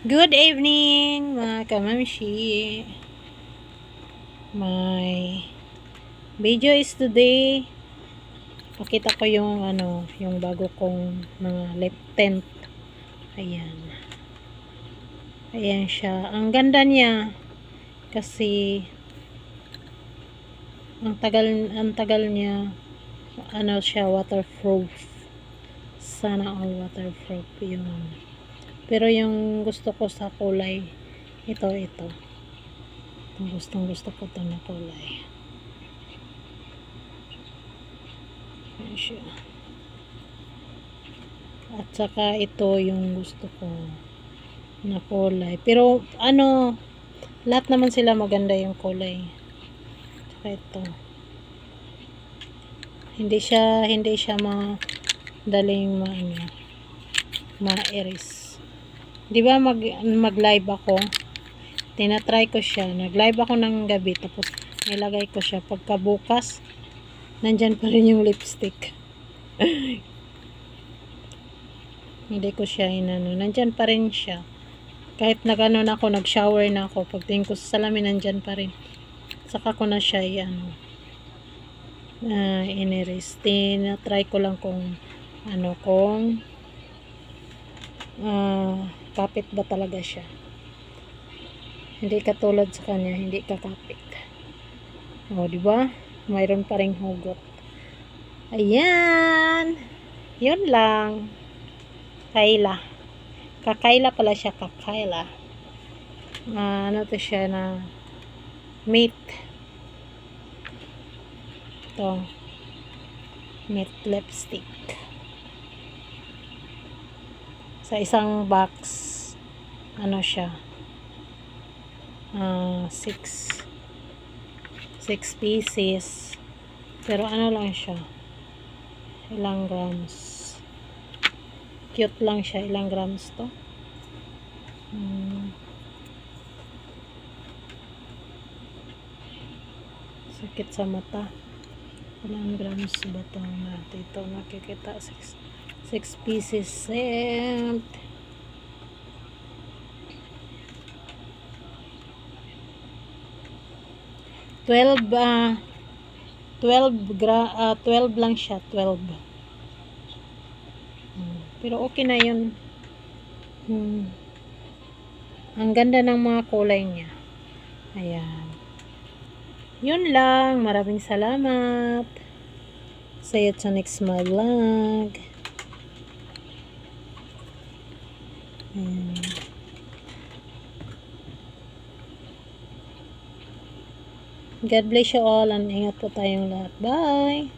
Good evening, mga kamamshi. My video is today. Pakita ko yung ano, yung bago kong mga lip tint. Ayan. Ayan siya. Ang ganda niya kasi ang tagal ang tagal niya ano siya waterproof. Sana all waterproof yun. Pero yung gusto ko sa kulay, ito, ito. Itong gustong gusto ko ito na kulay. At saka ito yung gusto ko na kulay. Pero ano, lahat naman sila maganda yung kulay. Saka ito. Hindi siya, hindi siya madaling ma, ano, ma-iris. Di ba mag, mag-live ako? Tinatry ko siya. Nag-live ako ng gabi. Tapos nilagay ko siya. Pagkabukas, nandyan pa rin yung lipstick. Hindi ko siya inano. Nandyan pa rin siya. Kahit nagano na ako, nag-shower na ako. Pagtingin ko sa salamin, nandyan pa rin. Saka ko na siya ano, uh, iniris. Tinatry ko lang kung ano, kung ah, kapit ba talaga siya. Hindi katulad sa kanya, hindi kakapit. O, di ba? Mayroon pa ring hugot. Ayan. Yun lang. Kayla. Kakayla pala siya, kakayla. Ah, ano to siya na mate. Ito. Matte lipstick. Sa isang box, ano siya, ah, six, six pieces. Pero ano lang siya, ilang grams. Cute lang siya, ilang grams to. Hmm. Sakit sa mata. Ilang grams ba ito natin? Ito nakikita, six, six pieces and twelve ah twelve gra ah, 12 lang siya 12 Hmm, pero okay na yun. Hmm. ang ganda ng mga kulay niya. Ayan. Yun lang. Maraming salamat. See you to next my vlog Ayan. God bless you all and ingat po tayong lahat. Bye!